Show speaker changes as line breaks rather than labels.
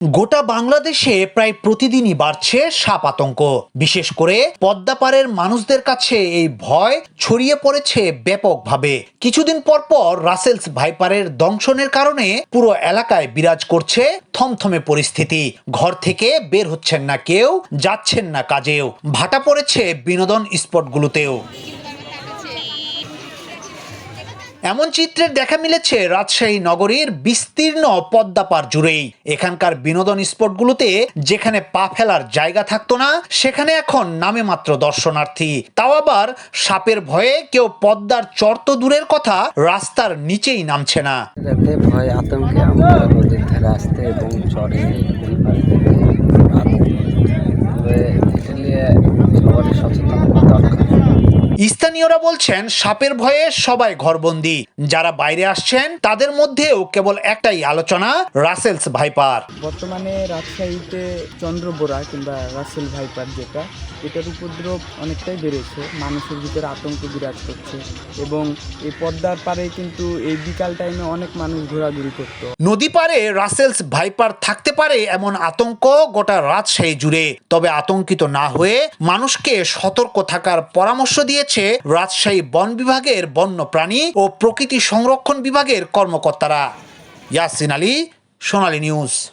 গোটা বাংলাদেশে প্রায় প্রতিদিনই বাড়ছে সাপ আতঙ্ক। বিশেষ করে পদ্মাপাড়ের মানুষদের কাছে এই ভয় ছড়িয়ে পড়েছে ব্যাপকভাবে। কিছুদিন পর পর রাসেলস ভাইপারের দংশনের কারণে পুরো এলাকায় বিরাজ করছে থমথমে পরিস্থিতি। ঘর থেকে বের হচ্ছেন না কেউ, যাচ্ছেন না কাজেও। ভাটা পড়েছে বিনোদন স্পটগুলোতেও। এমন চিত্রের দেখা মিলেছে রাজশাহী নগরীর বিস্তীর্ণ পদ্মাপার জুড়েই। এখানকার বিনোদন স্পটগুলোতে যেখানে পা ফেলার জায়গা থাকতো না, সেখানে এখন নামে মাত্র দর্শনার্থী। তাও আবার সাপের ভয়ে কেউ পদ্মার চর্ত দূরের কথা রাস্তার নিচেই নামছে না।
ভয় আতঙ্কে এবং চরে
স্থানীয়রা বলছেন সাপের ভয়ে সবাই ঘরবন্দি। যারা বাইরে আসছেন তাদের মধ্যেও কেবল একটাই আলোচনা রাসেলস ভাইপার।
বর্তমানে রাজশাহীতে চন্দ্রবোরা কিংবা রাসেল ভাইপার যেটা এটার উপদ্রব অনেকটাই বেড়েছে মানুষের ভিতরে আতঙ্ক বিরাজ করছে এবং এই পদ্মার পারে কিন্তু এই বিকাল টাইমে অনেক মানুষ ঘোরাঘুরি করতো।
নদী পারে রাসেলস ভাইপার থাকতে পারে এমন আতঙ্ক গোটা রাজশাহী জুড়ে। তবে আতঙ্কিত না হয়ে মানুষকে সতর্ক থাকার পরামর্শ দিয়েছে রাজশাহী বন বিভাগের বন্য প্রাণী ও প্রকৃতি সংরক্ষণ বিভাগের কর্মকর্তারা। ইয়াসিন আলী সোনালী নিউজ।